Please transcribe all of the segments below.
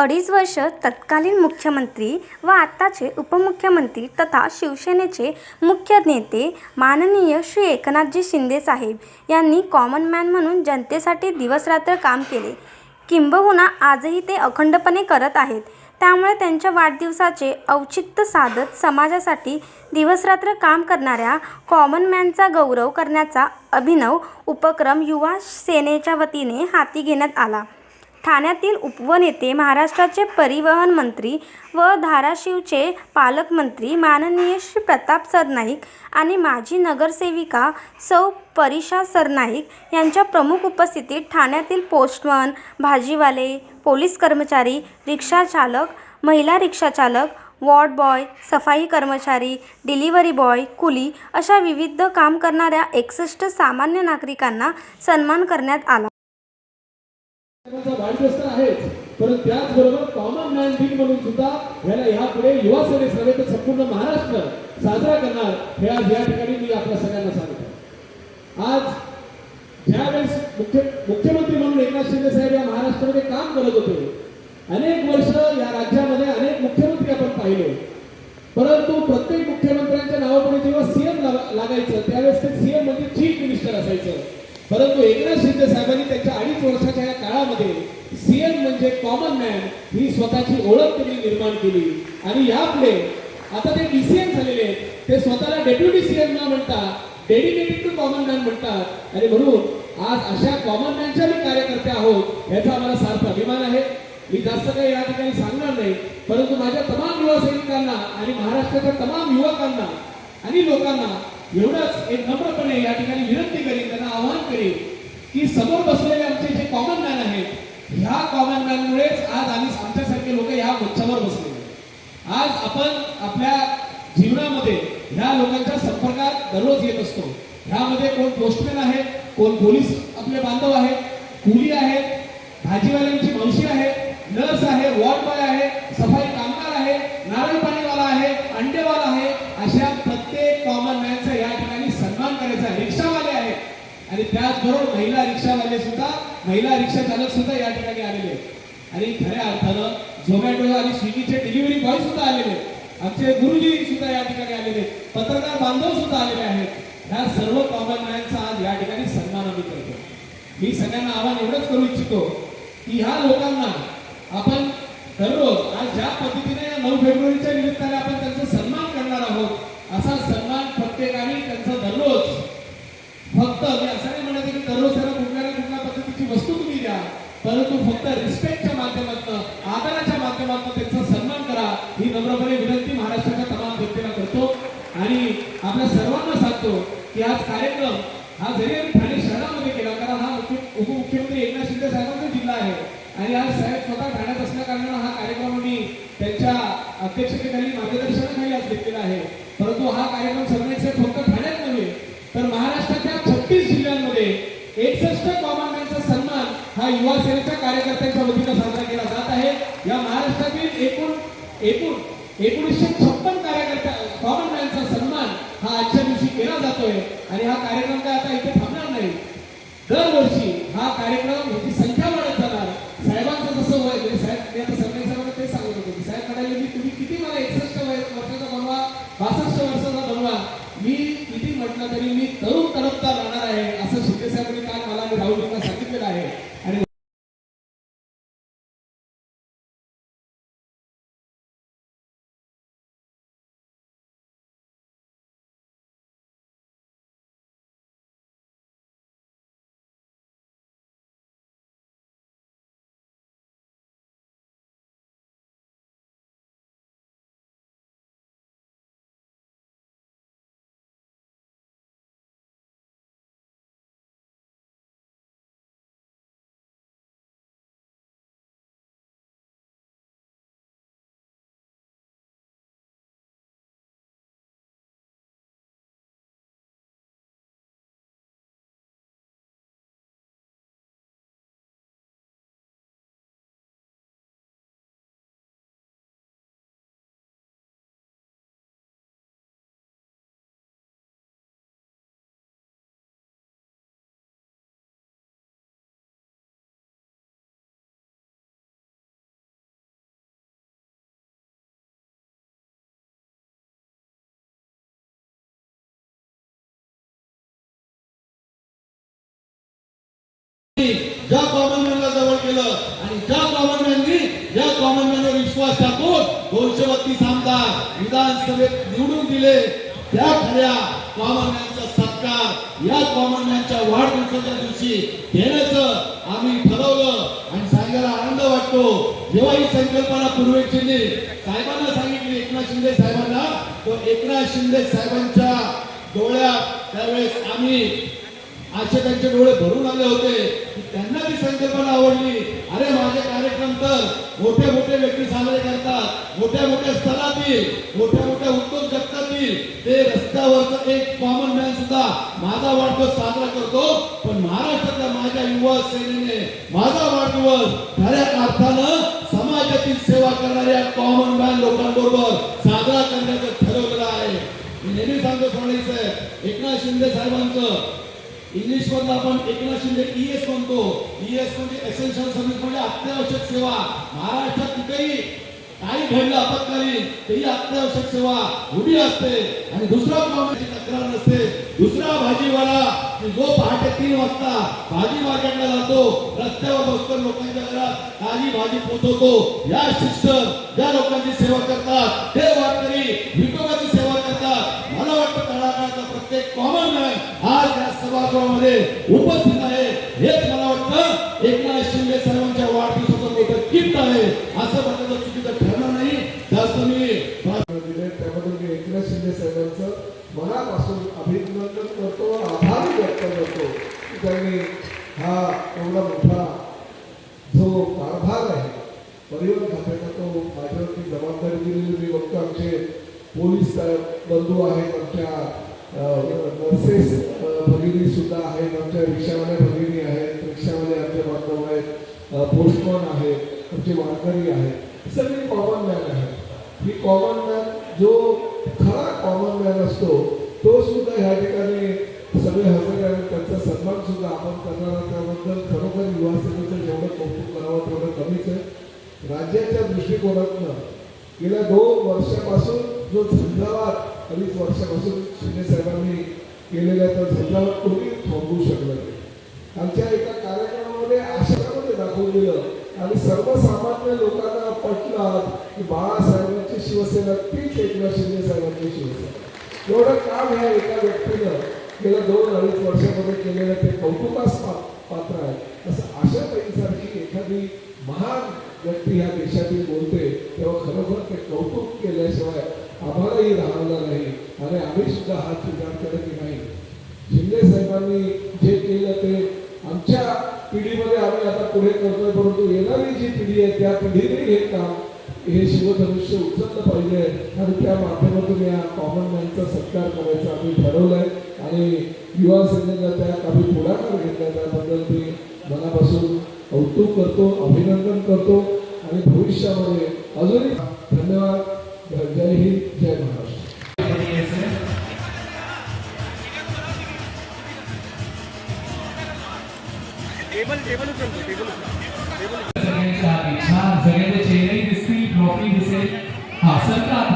अडीच वर्ष तत्कालीन मुख्यमंत्री व आत्ताचे उपमुख्यमंत्री तथा शिवसेनेचे मुख्य नेते माननीय श्री एकनाथजी शिंदेसाहेब यांनी कॉमन मॅन म्हणून जनतेसाठी दिवसरात्र काम केले. किंबहुना आजही ते अखंडपणे करत आहेत. त्यामुळे त्यांच्या वाढदिवसाचे औचित्य साधत समाजासाठी दिवसरात्र काम करणाऱ्या कॉमन मॅनचा गौरव करण्याचा अभिनव उपक्रम युवा सेनेच्या वतीने हाती घेण्यात आला. ठाण्यातील उपवनेते महाराष्ट्राचे परिवहन मंत्री व धाराशिवचे पालकमंत्री माननीय श्री प्रताप सरनाईक आणि माजी नगरसेविका सौ परिषा सरनाईक यांच्या प्रमुख उपस्थितीत ठाण्यातील पोस्टमन भाजीवाले पोलीस कर्मचारी रिक्षाचालक महिला रिक्षाचालक वॉर्ड बॉय सफाई कर्मचारी डिलिव्हरी बॉय कुली अशा विविध काम करणाऱ्या एकसष्ट सामान्य नागरिकांना सन्मान करण्यात आला. त्यांचा वाढदिवस तर आहेच पण त्याचबरोबर कॉमन मॅन दिन म्हणून सुद्धा ह्याला यापुढे युवा सेनेस नव्हे तर संपूर्ण महाराष्ट्र साजरा करणार हे आज या ठिकाणी मी आपल्या सगळ्यांना सांगतो. आज ज्यावेळेस मुख्य मुख्यमंत्री म्हणून एकनाथ शिंदे साहेब या महाराष्ट्रामध्ये काम करत होते अनेक वर्ष या राज्यामध्ये अनेक मुख्यमंत्री आपण पाहिले. परंतु प्रत्येक मुख्यमंत्र्यांच्या नावापुढे जेव्हा सीएम लागायचं त्यावेळेस ते सीएम म्हणजे चीफ मिनिस्टर असायचं. परंतु एकनाथ शिंदे साहेबांनी त्यांच्या अडीच वर्षाच्या या काळामध्ये सीएम म्हणजे कॉमन मॅन ही स्वतःची ओळख त्यांनी निर्माण केली. आणि यापुढे आता ते डीसीएम झालेले ते स्वतःला डेप्युटी सीएम न म्हणता डेडिकेटेड टू कॉमन मॅन म्हणतात. आणि म्हणून आज अशा कॉमन मॅनच्या मी कार्यकर्ते आहोत याचा आम्हाला सार्थ अभिमान आहे. मी जास्त काही या ठिकाणी सांगणार नाही. परंतु माझ्या तमाम युवा सैनिकांना आणि महाराष्ट्राच्या तमाम युवकांना आणि लोकांना एवढंच एक नम्रपणे या ठिकाणी विनंती करीन त्यांना आवाहन करीन की समोर बसलेले आमचे जे कॉमन मॅन आहेत ह्या कॉमन मॅनमुळेच आज आम्ही आमच्यासारखे लोक या मंचावर बसले आज आपण आपल्या जीवनामध्ये ह्या लोकांच्या संपर्कात दररोज येत असतो. ह्यामध्ये कोण पोस्टमॅन आहेत कोण पोलीस आपले बांधव आहेत कुली आहेत भाजीवाल्यांची मावशी आहे नर्स आहे वॉर्ड बॉय आहे त्याचबरोबर महिला रिक्षावाले सुद्धा महिला रिक्षा चालक सुद्धा या ठिकाणी आलेले आहेत. आणि खऱ्या अर्थानं झोमॅटो आणि स्विगीचे डिलिव्हरी बॉय सुद्धा आलेले आहेत. आमचे गुरुजी सुद्धा या ठिकाणी आलेले आहेत. पत्रकार बांधव सुद्धा आलेले आहेत. ह्या सर्व कॉमनमॅनचा आज या ठिकाणी सन्मान आम्ही करतो मी सगळ्यांना आव्हान एवढंच करू इच्छितो की ह्या लोकांना आपण दररोज आज ज्या पद्धतीने या नऊ फेब्रुवारीच्या निमित्ताने आपण त्यांचा सन्मान करणार आहोत असा सन्मान प्रत्येकाने त्यांचा दररोज फक्त मी असं सर्वसाला कुठल्या ना कुठल्या पद्धतीची वस्तू तुम्ही द्या. परंतु फक्त रिस्पेक्टच्या माध्यमातून आदराच्या माध्यमातून त्यांचा सन्मान करा. ही नम्रपणे विनंती महाराष्ट्राच्या तमाम व्यक्तीला करतो. आणि आपल्या सर्वांना सांगतो की आज कार्यक्रम हा जरी आम्ही ठाणे शहरामध्ये केला कारण हा उपमुख्यमंत्री एकनाथ शिंदे साहेबांचा जिल्हा आहे. आणि आज साहेब स्वतः ठाण्यात असल्याकारणानं हा कार्यक्रम आम्ही त्यांच्या अध्यक्षतेखाली मार्गदर्शनाखाली आज घेतलेला आहे. परंतु हा कार्यक्रम सरण्याचे फक्त ठाण्यात नव्हे तर महाराष्ट्राच्या छत्तीस जिल्ह्यांमध्ये एकसष्ट कॉमन मॅनचा सन्मान हा युवा सेनेच्या कार्यकर्त्यांच्या वतीनं साजरा केला जात आहे. या महाराष्ट्रातील एकूण एकूण एकोणीसशे छप्पन ज्या कॉमनमॅनला जवळ केलं आणि ज्या कॉमनमॅननी या कॉमनमॅनवर विश्वास टाकून दोनशे बत्तीस आमदार विधानसभेत निवडून दिले. त्या खऱ्या कॉमनमॅनचा सत्कार या कॉमनमॅनच्या वाढदिवसाच्या दिवशी घेण्याचं आम्ही ठरवलं आणि सांगायला आनंद वाटतो. जेव्हा ही संकल्पना पूर्वेक साहेबांना सांगितली एकनाथ शिंदे साहेबांना तो एकनाथ शिंदे साहेबांच्या डोळ्यात त्यावेळेस आम्ही असे त्यांचे डोळे भरून आले होते. त्यांना ती संकल्पना आवडली. अरे माझे कार्यक्रम तर मोठे मोठे व्यक्ती साजरे करतात. मोठ्या मोठ्या स्तरातील मोठ्या मोठ्या उद्योग जगतातील. ते रस्त्यावरचं एक कॉमन मॅन सुद्धा माझा वाढदिवस साजरा करतो. पण महाराष्ट्रातल्या माझ्या युवा सेनेने माझा वाढदिवस खऱ्या अर्थानं समाजातील सेवा करणाऱ्या कॉमन मॅन लोकांबरोबर साजरा करण्याचं ठरवलेलं आहे. मी नेहमी सांगतो फडणवीस साहेब एकनाथ शिंदे साहेबांचं इंग्लिश मधलं आपण एकनाथ शिंदे ईएस म्हणतो. ईएस म्हणजे एसेन्शियल सर्व्हिस म्हणजे अत्यावश्यक सेवा. महाराष्ट्रात कुठेही काही घडलं आपत्कालीन तेही अत्यावश्यक सेवा उभी असते. आणि दुसरा कामाची तक्रार नसते. दुसरा भाजीवाला की जो पहाटे तीन वाजता भाजी मार्केटला जातो रस्त्यावर बसतो लोकांच्या घरात ताजी भाजी पोहोचवतो या सिस्टर ज्या लोकांची सेवा करतात ते वारकरी विकोबाची सेवा करतात. मला वाटतं तळागाळाचा प्रत्येक कॉमन मॅन सभागृहामध्ये उपस्थित आहे. हेच मला वाटतं एकनाथ शिंदे साहेबांच्या वाढदिवसाचं मोठं गिफ्ट आहे. असं म्हटलं चुकीचं ठरणार नाही जास्त मी दिले त्याबद्दल मी एकनाथ शिंदे साहेबांचं मनापासून अभिनंदन करतो आभार व्यक्त करतो त्यांनी हा एवढा मोठा जो कारभार आहे परिवहन खात्याचा तो माझ्यावरती जबाबदारी दिलेली मी बघतो. आमचे पोलीस बंधू आहेत आमच्या नर्सेस भगिनी सुद्धा आहेत आमच्या रिक्षावाल्या भगिनी आहेत रिक्षावाले आमचे बांधव आहेत पोस्टमन आहेत आमचे वारकरी आहेत सगळी कॉमन मॅन आहेत. ही कॉमन मॅन जो खरा कॉमन मॅन असतो तो सुद्धा ह्या ठिकाणी सगळे हजर आहेत त्यांचा सन्मान सुद्धा आपण करणार त्याबद्दल खरोखर युवा सेनेचं जेवढं कौतुक करावं तेवढं कमीच आहे. राज्याच्या दृष्टिकोनातनं गेल्या दोन वर्षापासून जो झंझावात अडीच वर्षापासून शिंदे साहेबांनी केलेल्या त्या झंझावात कोणी थांबवू शकलं नाही. आमच्या एका कार्यक्रमामध्ये आश्रमामध्ये दाखवून दिलं आणि सर्वसामान्य लोकांना पटलं की बाळासाहेबांची शिवसेना तीच एकनाथ शिंदे साहेबांची शिवसेना. एवढं काम ह्या एका व्यक्तीनं गेल्या दोन अडीच वर्षामध्ये केलेलं ते कौतुकास पा- पात्र आहे. असं अशा पैकीसारखी एखादी महान व्यक्ती ह्या देशातील बोलते तेव्हा खरोखर ते कौतुक केल्याशिवाय आम्हालाही राहणार नाही. आणि आम्ही सुद्धा हा स्वीकार करत की नाही? शिंदे साहेबांनी जे केलं ते आमच्या पिढीमध्ये आम्ही आता पुढे करतोय परंतु येणारी जी पिढी आहे त्या पिढीने हे काम हे शिवधनुष्य उचललं पाहिजे. आणि त्या माध्यमातून या कॉमन मॅनचा सत्कार करायचा आम्ही ठरवलंय. आणि युवा सेनेला त्यात आम्ही पुढाकार घेतला. त्याबद्दल मी मनापासून कौतुक करतो अभिनंदन करतो. आणि भविष्यामध्ये अजूनही धन्यवाद. जय हिंद जय महाराष्ट्र. सगळ्यांच्या इच्छा सगळ्यांच्या चेहरे दिसतील ट्रॉफी दिसेल. हा सरकार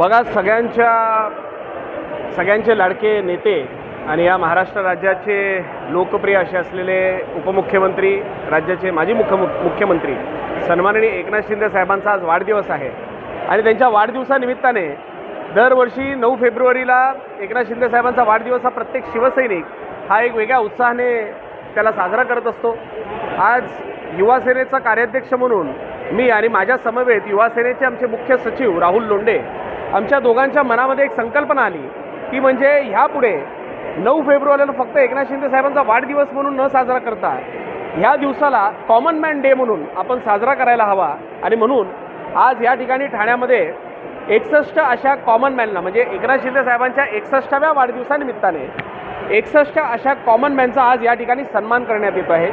बघा सगळ्यांच्या सगळ्यांचे लाडके नेते आणि या महाराष्ट्र राज्याचे लोकप्रिय असे असलेले उपमुख्यमंत्री राज्याचे माजी मुख्य मुख्यमंत्री सन्माननीय एकनाथ शिंदे साहेबांचा आज वाढदिवस आहे. आणि त्यांच्या वाढदिवसानिमित्ताने दरवर्षी नऊ फेब्रुवारीला एकनाथ शिंदे साहेबांचा वाढदिवस हा प्रत्येक शिवसैनिक हा एक वेगळ्या उत्साहाने त्याला साजरा करत असतो. आज युवासेनेचा कार्याध्यक्ष म्हणून मी आणि माझ्या समवेत युवासेनेचे आमचे मुख्य सचिव राहुल लोंडे आमच्या दोघांच्या मनामध्ये एक संकल्पना आली की म्हणजे ह्यापुढे नऊ फेब्रुवारीला फक्त एकनाथ शिंदे साहेबांचा वाढदिवस म्हणून न साजरा करता ह्या दिवसाला कॉमन मॅन डे म्हणून आपण साजरा करायला हवा. आणि म्हणून आज या ठिकाणी ठाण्यामध्ये एकसष्ट अशा कॉमन मॅनला म्हणजे एकनाथ शिंदे साहेबांच्या एकसष्टाव्या वाढदिवसानिमित्ताने एकसष्ट अशा कॉमन मॅनचा आज या ठिकाणी सन्मान करण्यात येतो आहे.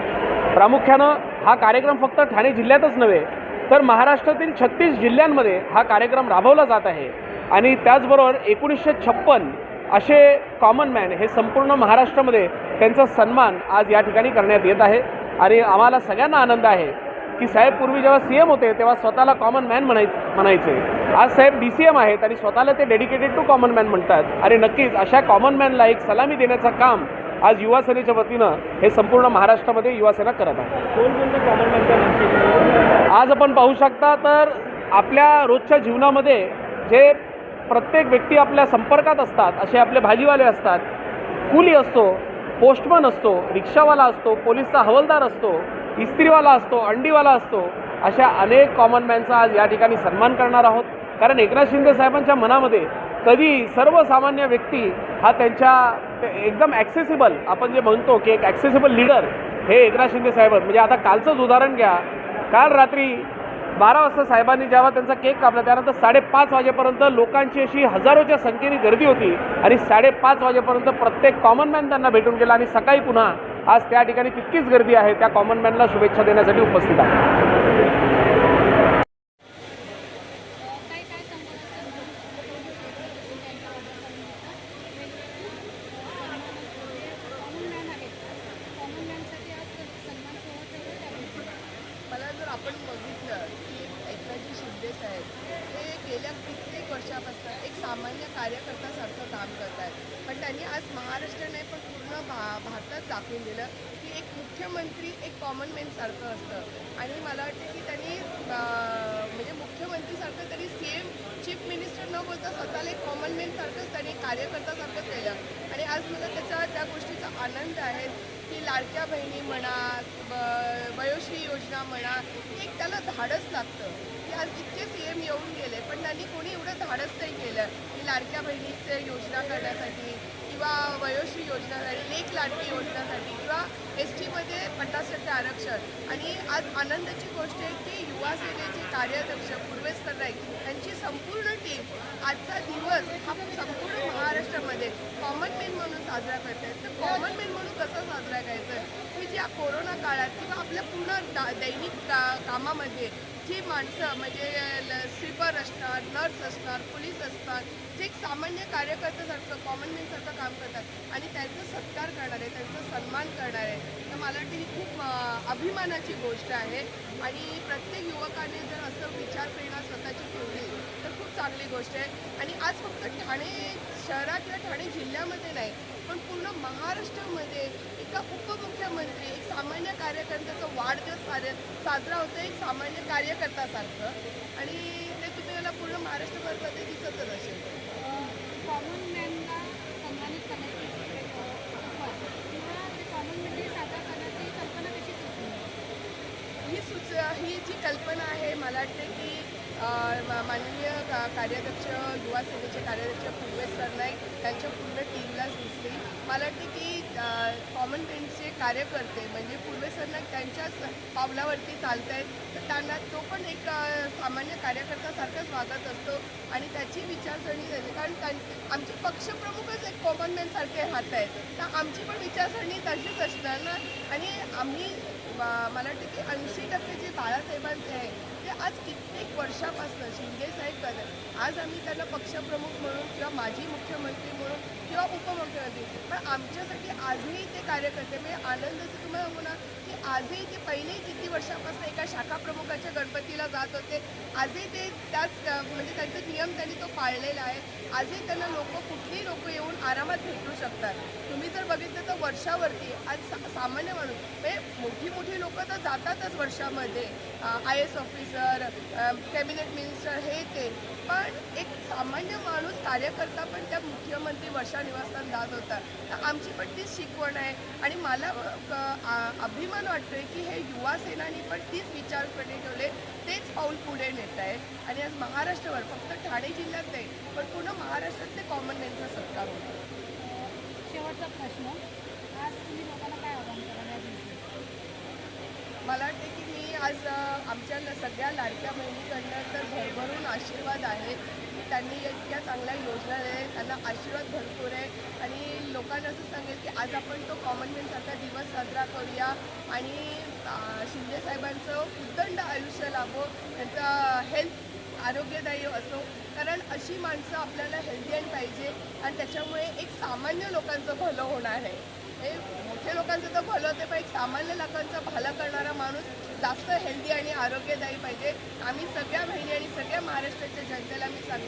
प्रामुख्यानं हा कार्यक्रम फक्त ठाणे जिल्ह्यातच नव्हे तर महाराष्ट्रातील छत्तीस जिल्ह्यांमध्ये हा कार्यक्रम राबवला जात आहे. आणि त्याचबरोबर एकोणीसशे छप्पन असे कॉमन मॅन हे संपूर्ण महाराष्ट्रामध्ये त्यांचा सन्मान आज या ठिकाणी करण्यात येत आहे. आणि आम्हाला सगळ्यांना आनंद आहे की साहेब पूर्वी जेव्हा सी एम होते तेव्हा स्वतःला कॉमन मॅन म्हणाय म्हणायचे. आज साहेब डी सी एम आहेत आणि स्वतःला ते डेडिकेटेड टू कॉमन मॅन म्हणतात. आणि नक्कीच अशा कॉमन मॅनला एक सलामी देण्याचं काम आज युवा सेनेच्या वतीनं हे संपूर्ण महाराष्ट्रामध्ये युवासेना करत आहे. आज आपण पाहू शकता तर आपल्या रोजच्या जीवनामध्ये जे प्रत्येक व्यक्ती आपल्या संपर्कात असतात असे आपले भाजीवाले असतात. कुली असतो पोस्टमन असतो रिक्षावाला असतो पोलीसचा हवलदार असतो इस्त्रीवाला असतो अंडीवाला असतो अशा अनेक कॉमन मॅनचा आज या ठिकाणी सन्मान करणार आहोत. कारण एकनाथ शिंदे साहेबांच्या मनामध्ये कधी सर्वसामान्य व्यक्ती हा त्यांच्या ते एकदम ॲक्सेसिबल आपण जे म्हणतो की एक ॲक्सेसिबल लीडर हे एकनाथ शिंदे साहेब म्हणजे आता कालचंच उदाहरण घ्या. काल रात्री बारा वाजता साहेबांनी जेव्हा त्यांचा केक कापला त्यानंतर साडेपाच वाजेपर्यंत लोकांची अशी हजारोच्या संख्येने गर्दी होती आणि साडेपाच वाजेपर्यंत प्रत्येक कॉमन मॅन त्यांना भेटून गेला आणि सकाळी पुन्हा आज त्या ठिकाणी तितकीच गर्दी आहे. त्या कॉमन मॅनला शुभेच्छा देण्यासाठी उपस्थित आहे काय काय संबंध कॉमन मॅन आहेत कॉमन मॅनसाठी आज सन्मान सोहळा ठेवला त्यावेळी मला जर आपण बघितलं की एकनाथजी शिंदे साहेब हे गेल्या कित्येक वर्षापासून एक सामान्य कार्यकर्त्यासारखं काम करत आहेत पण त्यांनी आज महाराष्ट्र नाही पण पूर्ण भा भारतात दाखवून दिलं की एक मुख्यमंत्री एक कॉमन मॅनसारखं असतं. आणि मला वाटतं की त्यांनी म्हणजे मुख्यमंत्रीसारखं त्यांनी सी एम चीफ मिनिस्टर न बोलता स्वतःला एक कॉमन मॅनसारखंच त्यांनी कार्यकर्त्यासारखं केलं. आणि आज मला त्याचा त्या गोष्टीचा आनंद आहे. की लाडक्या बहिणी म्हणा ब- वयोश्री योजना म्हणा एक त्याला धाडस लागतं. की आज इतके सी एम येऊन गेले पण त्यांनी कोणी एवढं धाडस नाही केलं की लाडक्या बहिणीचं योजना करण्यासाठी किंवा वयोश्री योजनासाठी लेख लाडकी योजनासाठी किंवा एस टीमध्ये पन्नास टक्के आरक्षण. आणि आज आनंदाची गोष्ट आहे की युवासेनेचे कार्याध्यक्ष पूर्वेश नाईक यांची संपूर्ण टीम आजचा दिवस हा संपूर्ण महाराष्ट्रामध्ये कॉमन मेन म्हणून साजरा करते तर कॉमन मेन म्हणून कसं साजरा करायचं? की ज्या कोरोना काळात किंवा आपल्या पूर्ण दैनिक का कामामध्ये जी माणसं म्हणजे स्वीपर असणार नर्स असणार पोलीस असणार जे एक सामान्य कार्यकर्त्यासारखं कॉमन मॅनसारखं काम करतात आणि त्यांचा सत्कार करणार आहे त्यांचा सन्मान करणार. आहे तर मला वाटतं ही खूप अभिमानाची गोष्ट आहे. आणि प्रत्येक युवकाने जर असं विचार प्रेरणा स्वतःची ठेवली तर खूप चांगली गोष्ट आहे. आणि आज फक्त ठाणे शहरात किंवा ठाणे जिल्ह्यामध्ये नाही पण पूर्ण महाराष्ट्रामध्ये एका उपमुख्यमंत्री एक सामान्य कार्यकर्त्याचा वाढदिवस सारे साजरा होतो एक सामान्य कार्यकर्त्यासारखं. आणि ते तुम्ही मला पूर्ण महाराष्ट्रभरमध्ये दिसतच असेल. कॉमन मॅनला सन्मानित करण्याची सुरुवात किंवा ते कॉमन मॅन डे साजरा करण्याची कल्पना कशी सुचली? ही सुच ही जी कल्पना आहे मला वाटते की माननीय कार्याध्यक्ष युवा सेनेचे कार्याध्यक्ष पूर्वेश सरनाईक त्यांच्या मला वाटते की कॉमन मॅनचे कार्यकर्ते म्हणजे पूर्वेसरना त्यांच्याच पावलावरती चालत आहेत तर त्यांना तो पण एक सामान्य कार्यकर्त्यासारखाच वागत असतो आणि त्याची विचारसरणी झाली. कारण त्यां- आमचे पक्षप्रमुखच एक कॉमन मॅनसारखे हात आहेत तर आमची पण विचारसरणी तशीच असणार ना? आणि आम्ही मला वाटतं की ऐंशी टक्के जे बाळासाहेबांचे आहे आज कित्येक वर्षापासून शिंदे साहेब करत आज आम्ही त्यांना पक्षप्रमुख म्हणून किंवा माजी मुख्यमंत्री म्हणून किंवा उपमुख्यमंत्री पण आमच्यासाठी आजही ते कार्यकर्ते म्हणजे आनंदाचं तुम्हाला होणार की आजही ते पहिले किती वर्षापासून एका शाखा प्रमुखाच्या गणपतीला जात होते आजही ते त्याच म्हणजे त्यांचा नियम त्यांनी तो पाळलेला आहे आजही त्यांना लोक कुठलीही लोक येऊन आरामात भेटू शकतात. तुम्ही जर बघितलं तर वर्षावरती आज सा सामान्य माणूस म्हणजे मोठी मोठी लोक तर जातातच वर्षामध्ये I S officer cabinet minister हे ते. पण एक सामान्य माणूस कार्यकर्ता पण त्या मुख्यमंत्री वर्षा निवासस्थान जात होता. तर आमची पण तीच शिकवण आहे. आणि मला अभिमान वाटतोय की हे युवा सेनानी पण तीच विचारसरणी ठेवले. तेच पाऊल पुढे नेत आहेत. आणि आज महाराष्ट्रभर फक्त ठाणे जिल्ह्यात नाही पण पूर्ण महाराष्ट्रात ते कॉमन मॅनचा सत्कार होतो शेवटचा प्रश्न. आज तुम्ही लोकांना काय आव्हान मला वाटते की मी आज आमच्या सगळ्या लाडक्या बहिणीकडनं तर भरभरून आशीर्वाद आहे की त्यांनी इतक्या चांगल्या योजना आहेत त्यांना आशीर्वाद भरपूर आहे. आणि लोकांना असं सांगेल की आज आपण तो कॉमनवेल्थसारखा दिवस साजरा करूया आणि शिंदे साहेबांचं उद्दंड आयुष्य लाभो त्यांचा हेल्थ आरोग्यदायी असो. कारण अशी माणसं आपल्याला हेल्दी आणि पाहिजे आणि त्याच्यामुळे एक सामान्य लोकांचं भलं होणार आहे. हे मोठे लोकांचं तर भलं होते पण एक सामान्य लोकांचं भलं करणारा माणूस जास्त हेल्दी आणि आरोग्यदायी पाहिजे. आम्ही सगळ्या बहिणी आणि सगळ्या महाराष्ट्राच्या जनतेला मी सांगणार